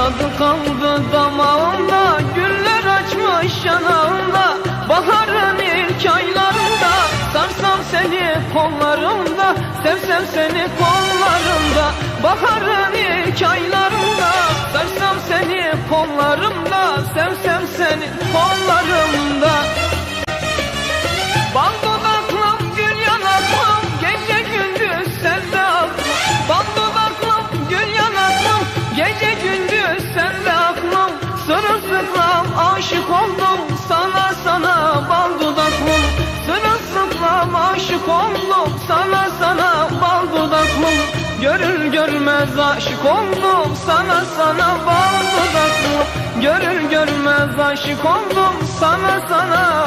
Tadı kaldı damağımda Güller açmış yanağımda Baharın ilk aylarında Sarsam seni kollarımda Sevsem seni kollarımda. Baharın ilk aylarında Sarsam seni kollarımda Sevsem seni kollarımda aşık oldum Sana sana bal dudaklım Sırılsıklam aşık oldum Sana sana bal dudaklım Görür görmez aşık oldum Sana sana bal dudaklım Görür görmez aşık oldum Sana sana